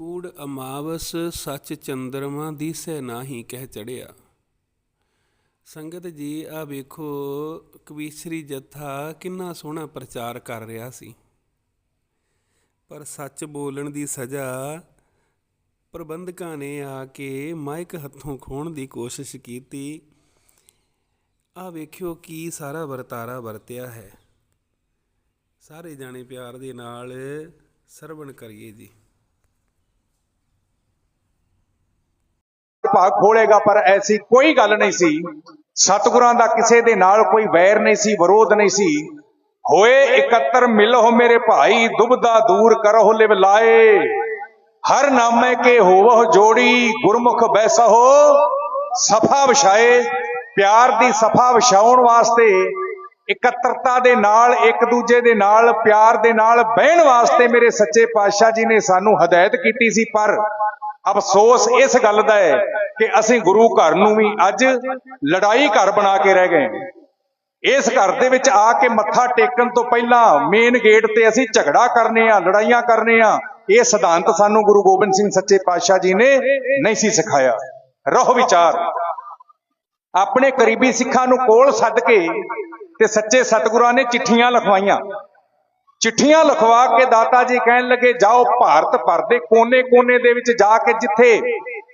ਕੂੜ ਅਮਾਵਸ ਸੱਚ ਚੰਦਰਮਾ ਦੀਸੈ ਨਾਹੀ ਕਹਿ ਚੜਿਆ। ਸੰਗਤ ਜੀ, ਆ ਵੇਖੋ ਕਵੀਸ਼ਰੀ ਜਥਾ ਕਿੰਨਾ ਸੋਹਣਾ ਪ੍ਰਚਾਰ ਕਰ ਰਿਹਾ ਸੀ। ਪਰ ਸੱਚ ਬੋਲਣ ਦੀ ਸਜ਼ਾ ਪ੍ਰਬੰਧਕਾਂ ਨੇ ਆ ਕੇ ਮਾਈਕ ਹੱਥੋਂ ਖੋਣ ਦੀ ਕੋਸ਼ਿਸ਼ ਕੀਤੀ। ਆ ਵੇਖਿਓ ਕੀ ਸਾਰਾ ਵਰਤਾਰਾ ਵਰਤਿਆ ਹੈ। ਸਾਰੇ ਜਾਣੇ ਪਿਆਰ ਦੇ ਨਾਲ ਸਰਵਣ ਕਰੀਏ ਜੀ। ਭਾਗ ਖੋਲੇਗਾ, ਪਰ ਐਸੀ ਕੋਈ ਗੱਲ ਨਹੀਂ ਸੀ। ਸਤਿਗੁਰਾਂ ਦਾ ਕਿਸੇ ਦੇ ਨਾਲ ਕੋਈ ਵੈਰ ਨਹੀਂ ਸੀ, ਵਿਰੋਧ ਨਹੀਂ ਸੀ। ਹੋਏ ਇਕੱਤਰ ਮਿਲੋ ਮੇਰੇ ਭਾਈ, ਦੁਬਦਾ ਦੂਰ ਕਰੋ ਲਿਵ ਲਾਏ। ਹਰ ਨਾਮੇ ਕੇ ਹੋਵੋ ਜੋੜੀ, ਗੁਰਮੁਖ ਬੈਸਹੋ ਸਫਾ ਵਿਛਾਏ। ਪਿਆਰ ਦੀ ਸਫਾ ਵਿਛਾਉਣ ਵਾਸਤੇ ਇਕੱਤਰਤਾ ਦੇ ਨਾਲ, ਇੱਕ ਦੂਜੇ ਦੇ ਨਾਲ, ਪਿਆਰ ਦੇ ਨਾਲ ਬਹਿਣ ਵਾਸਤੇ ਮੇਰੇ ਸੱਚੇ ਪਾਤਸ਼ਾਹ ਜੀ ਨੇ ਸਾਨੂੰ ਹਦਾਇਤ ਕੀਤੀ ਸੀ, ਪਰ ਅਫਸੋਸ ਇਸ ਗੱਲ ਦਾ ਹੈ ਕਿ ਅਸੀਂ ਗੁਰੂ ਘਰ ਨੂੰ ਵੀ ਅੱਜ ਲੜਾਈ ਘਰ ਬਣਾ ਕੇ ਰਹਿ ਗਏ ਇਸ ਘਰ ਦੇ ਵਿੱਚ ਆ ਕੇ ਮੱਥਾ ਟੇਕਣ ਤੋਂ ਪਹਿਲਾਂ ਮੇਨ ਗੇਟ ਤੇ ਅਸੀਂ ਝਗੜਾ ਕਰਨੇ ਆ, ਲੜਾਈਆਂ ਕਰਨੇ ਆ। ਇਹ ਸਿਧਾਂਤ ਸਾਨੂੰ ਗੁਰੂ ਗੋਬਿੰਦ ਸਿੰਘ ਸੱਚੇ ਪਾਤਸ਼ਾਹ ਜੀ ਨੇ ਨਹੀਂ ਸੀ ਸਿਖਾਇਆ। ਰਹੋ ਵਿਚਾਰ। ਆਪਣੇ ਕਰੀਬੀ ਸਿੱਖਾਂ ਨੂੰ ਕੋਲ ਸੱਦ ਕੇ ਤੇ ਸੱਚੇ ਸਤਿਗੁਰਾਂ ਨੇ ਚਿੱਠੀਆਂ ਲਿਖਵਾਈਆਂ। ਚਿੱਠੀਆਂ ਲਿਖਵਾ ਕੇ ਦਾਤਾ ਜੀ ਕਹਿਣ ਲੱਗੇ, ਜਾਓ ਭਾਰਤ ਭਰ ਦੇ ਕੋਨੇ-ਕੋਨੇ ਦੇ ਵਿੱਚ ਜਾ ਕੇ ਜਿੱਥੇ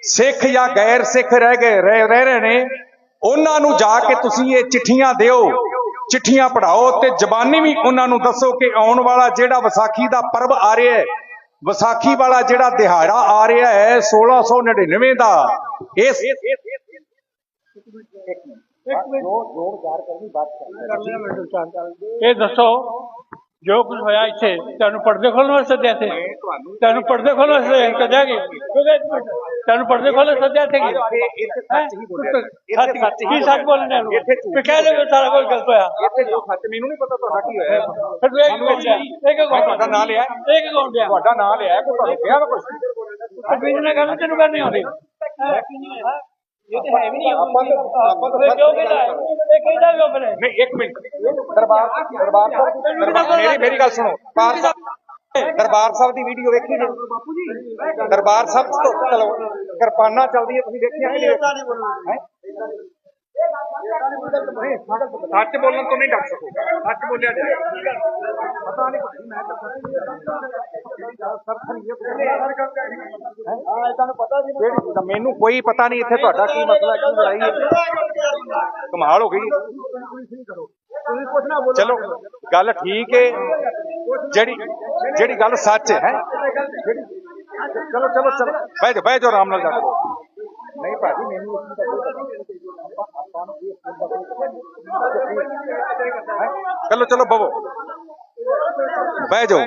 ਸਿੱਖ ਜਾਂ ਗੈਰ ਸਿੱਖ ਰਹਿ ਗਏ ਰਹਿ ਰਹਿ ਰਹੇ ਨੇ ਉਹਨਾਂ ਨੂੰ ਜਾ ਕੇ ਤੁਸੀਂ ਇਹ ਚਿੱਠੀਆਂ ਦਿਓ ਚਿੱਠੀਆਂ ਪੜਾਓ ਤੇ ਜ਼ਬਾਨੀ ਵੀ ਉਹਨਾਂ ਨੂੰ ਦੱਸੋ ਕਿ ਆਉਣ ਵਾਲਾ ਜਿਹੜਾ ਵਿਸਾਖੀ ਦਾ ਪਰਬ ਆ ਰਿਹਾ ਹੈ ਵਿਸਾਖੀ ਵਾਲਾ ਜਿਹੜਾ ਦਿਹਾੜਾ ਆ ਰਿਹਾ ਹੈ 1699 ਦਾ ਇਸ ਇਹ ਦੱਸੋ ਜੋ ਕੁਝ ਹੋਇਆ ਇੱਥੇ ਤੁਹਾਨੂੰ ਪਰਦੇ ਖੋਲਣ ਵਾਸਤੇ ਸੱਦਿਆ ਤੇ ਤੁਹਾਨੂੰ ਪਰਦੇ ਖੋਲਣ ਵਾਸਤੇ ਸੱਦਿਆ ਕਿ? ਤੁਹਾਨੂੰ ਪਰਦੇ ਖੋਲਣ ਸੱਦਿਆ ਤੇ ਕੀ? ਇੱਥੇ ਸੱਚ ਹੀ ਬੋਲਿਆ ਸੱਚ ਸੱਚ ਹੀ ਸੱਚ ਬੋਲਣਾ ਇੱਥੇ ਤੇ? ਕਹਿ ਦੇ ਸਾਰਾ ਕੁਝ ਗਲਤ ਹੋਇਆ। ਇੱਥੇ ਜੋ ਸੱਚ ਮੈਨੂੰ ਨਹੀਂ ਪਤਾ ਤੁਹਾਡਾ ਕੀ ਹੋਇਆ। ਫਿਰ ਇੱਕ ਬੋਲਿਆ ਇੱਕ ਤੁਹਾਡਾ ਨਾਂ ਲਿਆ। ਇੱਕ ਕੌਣ ਦਿਆ ਤੁਹਾਡਾ ਨਾਂ ਲਿਆ। ਕਿ ਤੁਹਾਨੂੰ ਕਿਹਾ ਕੁਝ ਅਕੀਲ ਨੇ ਕਹਿੰਦਾ ਤੈਨੂੰ ਕਰਨੀ ਆਉਂਦੀ। ਇਹ ਤੇ ਹੈ ਵੀ ਨਹੀਂ ਆਪਾਂ ਤਾਂ- ਆਪਾਂ ਤਾਂ- ਕਿਉਂ ਕਹਿੰਦਾ ਇਹ ਕਹਿੰਦਾ ਕਿਉਂ ਬਲੇ ਨਹੀਂ ਇੱਕ ਮਿੰਟ। ਦਰਬਾਰ ਦਰਬਾਰ ਸਾਹਿਬ ਦਰਬਾਰ- ਮੇਰੀ ਮੇਰੀ ਗੱਲ ਸੁਣੋ। ਦਰਬਾਰ ਸਾਹਿਬ ਦਰਬਾਰ ਸਾਹਿਬ ਦੀ ਵੀਡੀਓ ਵੇਖੀ ਜੀ ਦਰਬਾਰ ਸਾਹਿਬ ਤੋਂ ਕਿਰਪਾਨਾਂ ਚੱਲਦੀਆਂ ਤੁਸੀਂ ਦੇਖੀਆਂ ਕਿ ਨਹੀਂ ਹੈਂ? ਸੱਚ ਬੋਲਣ ਤੋਂ ਨਹੀਂ ਡਰ ਸਕੋਗਾ ਸੱਚ ਬੋਲਿਆ ਜਾਏ। ਪਤਾ ਨਹੀਂ ਭਾਈ ਮੈਂ ਤਾਂ ਜੀ ਮੈਨੂੰ ਕੋਈ ਪਤਾ ਨਹੀਂ ਇੱਥੇ ਤੁਹਾਡਾ ਕੀ ਮਸਲਾ ਕੀ ਲੜਾਈ ਹੈ। ਕਮਾਲ ਹੋ ਗਈ। ਚਲੋ ਗੱਲ ਠੀਕ ਹੈ ਜਿਹੜੀ ਜਿਹੜੀ ਗੱਲ ਸੱਚ ਹੈ। ਚਲੋ ਚਲੋ ਚਲੋ। ਬਹਿ ਜਾ ਬਹਿ ਜਾ ਆਰਾਮ ਨਾਲ ਜਾ। ਨਹੀਂ ਭਾਜੀ ਮੈਨੂੰ ਇਸ ਦਾ ਕੋਈ ਪਤਾ ਨਹੀਂ ਆਪਾਂ ਨੂੰ ਇਸ ਗੱਲ ਦਾ ਹੈਂ? ਚਲੋ ਚਲੋ ਬਵੋ ਬਹਿ ਜਾਓ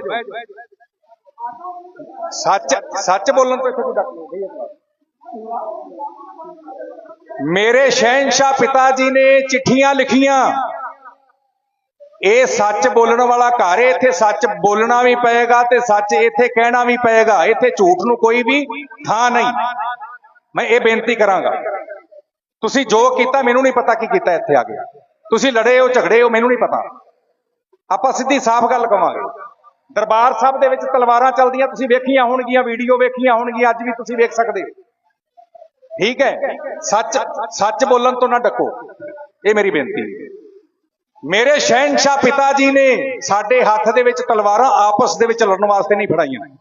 ਸੱਚ ਸੱਚ ਬੋਲਣ ਤੋਂ ਇੱਥੇ ਕੋਈ ਡਰ ਨਹੀਂ ਮੇਰੇ ਸ਼ਹਿਨशाह ਪਿਤਾ ਜੀ ਨੇ ਚਿੱਠੀਆਂ ਲਿਖੀਆਂ ਇਹ ਸੱਚ ਬੋਲਣ ਵਾਲਾ ਘਰ ਹੈ ਇੱਥੇ ਸੱਚ ਬੋਲਣਾ ਵੀ ਪਏਗਾ ਤੇ ਸੱਚ ਇੱਥੇ ਕਹਿਣਾ ਵੀ ਪਏਗਾ ਇੱਥੇ ਝੂਠ ਨੂੰ ਕੋਈ ਵੀ ਥਾਂ ਨਹੀਂ ਮੈਂ ਇਹ ਬੇਨਤੀ ਕਰਾਂਗਾ ਤੁਸੀਂ ਜੋ ਕੀਤਾ ਮੈਨੂੰ ਨਹੀਂ ਪਤਾ ਕੀ ਕੀਤਾ ਇੱਥੇ ਆ ਕੇ ਤੁਸੀਂ ਲੜੇ ਹੋ, ਝਗੜੇ ਹੋ, ਮੈਨੂੰ ਨਹੀਂ ਪਤਾ। ਆਪਾਂ ਸਿੱਧੀ ਸਾਫ਼ ਗੱਲ ਕਵਾਂਗੇ। ਦਰਬਾਰ ਸਾਹਿਬ ਦੇ ਵਿੱਚ ਤਲਵਾਰਾਂ ਚੱਲਦੀਆਂ, ਤੁਸੀਂ ਵੇਖੀਆਂ ਹੋਣਗੀਆਂ, ਵੀਡੀਓ ਵੇਖੀਆਂ ਹੋਣਗੀਆਂ, ਅੱਜ ਵੀ ਤੁਸੀਂ ਵੇਖ ਸਕਦੇ ਹੋ। ਠੀਕ ਹੈ? ਸੱਚ ਸੱਚ ਬੋਲਣ ਤੋਂ ਨਾ ਡੱਕੋ। ਇਹ ਮੇਰੀ ਬੇਨਤੀ ਹੈ। ਮੇਰੇ ਸ਼ਹਿਨशाह ਪਿਤਾ ਜੀ ਨੇ ਸਾਡੇ ਹੱਥ ਦੇ ਵਿੱਚ ਤਲਵਾਰਾਂ ਆਪਸ ਦੇ ਵਿੱਚ ਲੜਨ ਵਾਸਤੇ ਨਹੀਂ ਫੜਾਈਆਂ।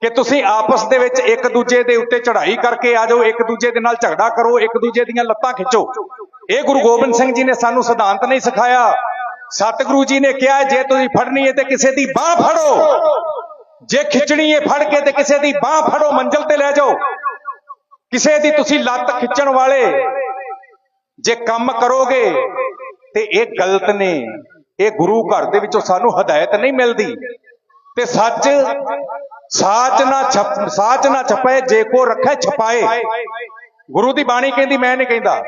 ਕਿ ਤੁਸੀਂ ਆਪਸ ਦੇ ਵਿੱਚ ਇੱਕ ਦੂਜੇ ਦੇ ਉੱਤੇ ਚੜ੍ਹਾਈ ਕਰਕੇ ਆ ਜਾਓ, ਇੱਕ ਦੂਜੇ ਦੇ ਨਾਲ ਝਗੜਾ ਕਰੋ, ਇੱਕ ਦੂਜੇ ਦੀਆਂ ਲੱਤਾਂ ਖਿੱਚੋ। ਇਹ ਗੁਰੂ ਗੋਬਿੰਦ ਸਿੰਘ ਜੀ ਨੇ ਸਾਨੂੰ ਸਿਧਾਂਤ ਨਹੀਂ ਸਿਖਾਇਆ। ਸਤਿਗੁਰੂ ਜੀ ਨੇ ਕਿਹਾ, ਜੇ ਤੁਸੀਂ ਫੜਨੀ ਹੈ ਤੇ ਕਿਸੇ ਦੀ ਬਾਹ ਫੜੋ। ਜੇ ਖਿੱਚਣੀ ਹੈ ਫੜ ਕੇ ਤੇ ਕਿਸੇ ਦੀ ਬਾਹ ਫੜੋ, ਮੰਜ਼ਲ ਤੇ ਲੈ ਜਾਓ। ਕਿਸੇ ਦੀ ਤੁਸੀਂ ਲੱਤ ਖਿੱਚਣ ਵਾਲੇ, ਜੇ ਕੰਮ ਕਰੋਗੇ ਤੇ ਇਹ ਗਲਤ ਨੇ। ਇਹ ਗੁਰੂ ਘਰ ਦੇ ਵਿੱਚੋਂ ਸਾਨੂੰ ਹਦਾਇਤ ਨਹੀਂ ਮਿਲਦੀ। ਤੇ ਸੱਚ, ਸਾਚ ਨਾ ਛਪ, ਸਾਚ ਨਾ ਛਪੇ ਜੇ ਕੋ ਰੱਖੇ ਛਪਾਏ। ਗੁਰੂ ਦੀ ਬਾਣੀ ਕਹਿੰਦੀ, ਮੈਂ ਨਹੀਂ ਕਹਿੰਦਾ।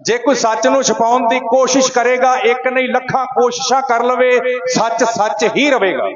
ਜੇ ਕੋਈ ਸੱਚ ਨੂੰ ਛਪਾਉਣ ਦੀ ਕੋਸ਼ਿਸ਼ ਕਰੇਗਾ, ਇੱਕ ਨਹੀਂ, ਲੱਖਾਂ ਕੋਸ਼ਿਸ਼ਾਂ ਕਰ ਲਵੇ, ਸੱਚ ਸੱਚ ਹੀ ਰਹੇਗਾ